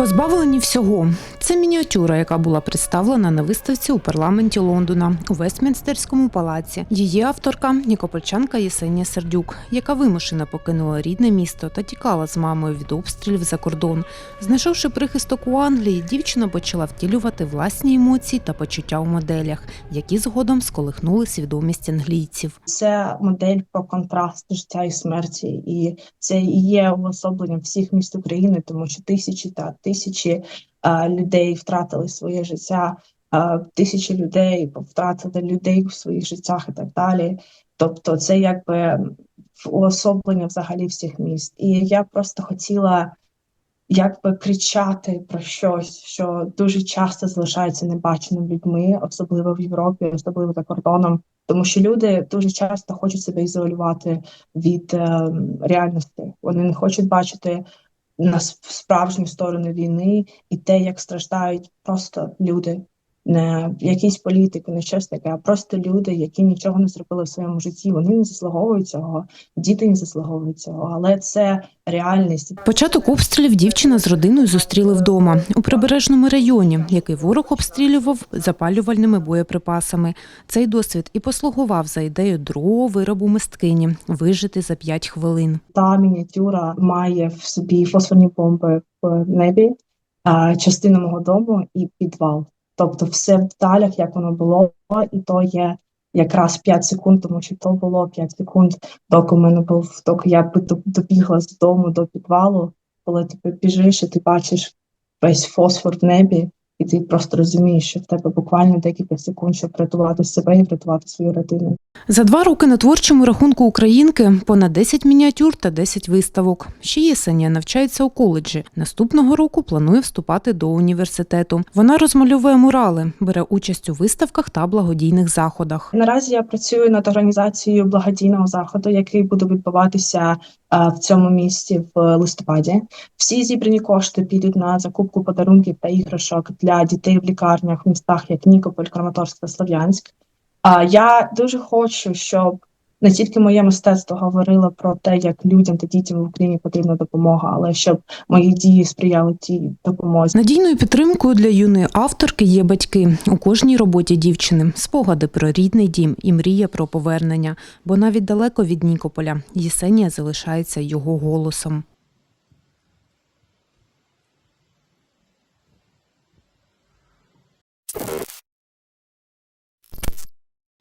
Позбавлені всього. Це мініатюра, яка була представлена на виставці у парламенті Лондона у Вестмінстерському палаці. Її авторка нікопольчанка Єсенія Сердюк, яка вимушено покинула рідне місто та тікала з мамою від обстрілів за кордон. Знайшовши прихисток у Англії, дівчина почала втілювати власні емоції та почуття у моделях, які згодом сколихнули свідомість англійців. Це модель про контраст життя і смерті, і це є уособленням всіх міст України, тому що тисячі та тисячі людей втратили своє життя, тисячі людей втратили людей у своїх життях і так далі. Тобто, це якби уособлення взагалі всіх міст. І я просто хотіла якби кричати про щось, що дуже часто залишається небаченим людьми, особливо в Європі, особливо за кордоном. Тому що люди дуже часто хочуть себе ізолювати від е, реальності. Вони не хочуть бачити на справжню сторону війни і те, як страждають просто люди, не якісь політики, не щось таке, а просто люди, які нічого не зробили в своєму житті. Вони не заслуговують цього, діти не заслуговують цього, але це реальність. Початок обстрілів дівчина з родиною зустріли вдома у прибережному районі, який ворог обстрілював запалювальними боєприпасами. Цей досвід і послугував за ідею другого виробу мисткині вижити за 5 хвилин. та мініатюра має в собі фосфорні бомби в небі, а, частину мого дому і підвал. Тобто все в деталях, як воно було, і то є якраз 5 секунд, тому що то було 5 секунд, доки у мене був, доки я добігла з дому до підвалу, коли ти біжиш і ти бачиш весь фосфор в небі, і ти просто розумієш, що в тебе буквально декілька секунд, щоб врятувати себе і врятувати свою родину. За два роки на творчому рахунку українки понад 10 мініатюр та 10 виставок. Ще Єсенія навчається у коледжі. Наступного року планує вступати до університету. Вона розмальовує мурали, бере участь у виставках та благодійних заходах. Наразі я працюю над організацією благодійного заходу, який буде відбуватися в цьому місті в листопаді. Всі зібрані кошти підуть на закупку подарунків та іграшок для дітей в лікарнях в містах як Нікополь, Краматорськ та Слов'янськ. Я дуже хочу, щоб не тільки моє мистецтво говорило про те, як людям та дітям в Україні потрібна допомога, але щоб мої дії сприяли тій допомозі. Надійною підтримкою для юної авторки є батьки у кожній роботі дівчини, спогади про рідний дім і мрія про повернення. Бо навіть далеко від Нікополя Єсенія залишається його голосом.